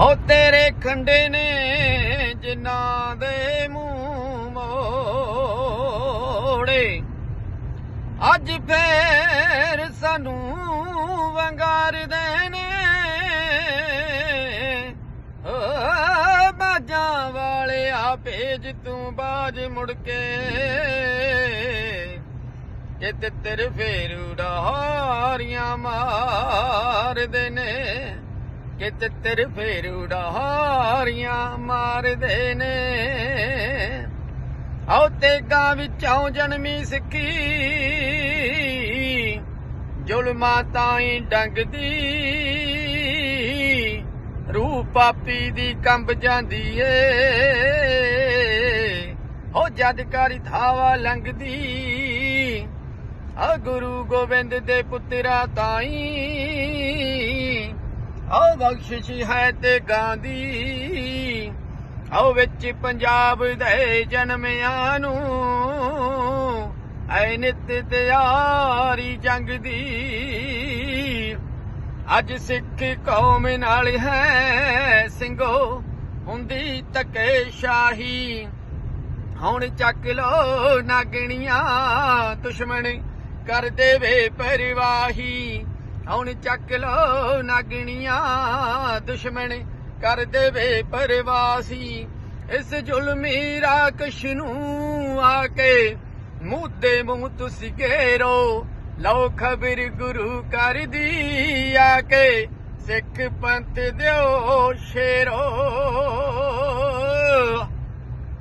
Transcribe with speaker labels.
Speaker 1: ਹੋ ਤੇਰੇ ਖੰਡੇ ਨੇ ਜਿਨ੍ਹਾਂ ਦੇ ਮੂੰਹ ਮੋੜੇ। ਅੱਜ ਫੇਰ ਸਾਨੂੰ ਵੰਗਾਰਦੇ ਨੇ ਓ ਬਾਜਾਂ ਵਾਲਿਆ, ਭੇਜ ਤੂੰ ਬਾਜ ਮੁੜ ਕੇ। ਕਿ ਤਿੱਤਰ ਫੇਰ ਉਡਾਰੀਆਂ ਮਾਰਦੇ ਨੇ। ਕਿ ਤਿੱਤਰ ਫੇਰ ਉਡਾਰੀਆਂ ਮਾਰਦੇ ਨੇ। ਆਉ ਤੇਗਾ ਵਿੱਚੋਂ ਜਨਮੀ ਸਿੱਖੀ। ਜ਼ੁਲਮਾਂ ਤਾਈਂ ਡੰਗਦੀ। ਰੂਹ ਪਾਪੀ ਦੀ ਕੰਬ ਜਾਂਦੀ ਏ। ਹੋ ਜਦ ਥਾਵਾ ਧਾਵਾ ਲੰਘਦੀ। ਆ ਗੁਰੂ ਗੋਬਿੰਦ ਦੇ ਪੁੱਤਰਾ ਤਾਈ ਆਓ ਬਖਸ਼ਿਸ਼ ਹੈ ਤੇ ਗਾਂਦੀ ਆਓ ਵਿੱਚ ਪੰਜਾਬ ਦੇ ਜਨਮਿਆਂ ਨੂੰ। ਐ ਨਿਤ ਤਿਆਰੀ ਜੰਗ ਦੀ ਅੱਜ ਸਿੱਖ ਕੌਮ ਨਾਲ ਹੈ ਸਿੰਘੋ, ਹੁੰਦੀ ਤਕੇ ਸ਼ਾਹੀ ਹੁਣ ਚੱਕ ਲੋ ਨਾਗਣੀਆਂ, ਦੁਸ਼ਮਣ ਕਰ ਦੇਵੇ ਪਰਵਾਹੀ। ਹੁਣ ਚੱਕ ਲੋ ਨਾਗਣੀਆਂ, ਦੁਸ਼ਮਣ ਕਰ ਦੇਵੇ ਪਰਵਾਸੀ। ਇਸ ਜ਼ੁਲਮੀ ਰਾਕਸ਼ ਨੂੰ ਆ ਕੇ ਮੂੰਹ ਦੇ ਮੂੰਹ ਤੁਸੀਂ ਘੇਰੋ। ਲਓ ਖਬਰ ਗੁਰੂ ਕਰ ਦੀ ਆ ਕੇ ਸਿੱਖ ਪੰਥ ਦਿਓ, ਸ਼ੇਰੋ।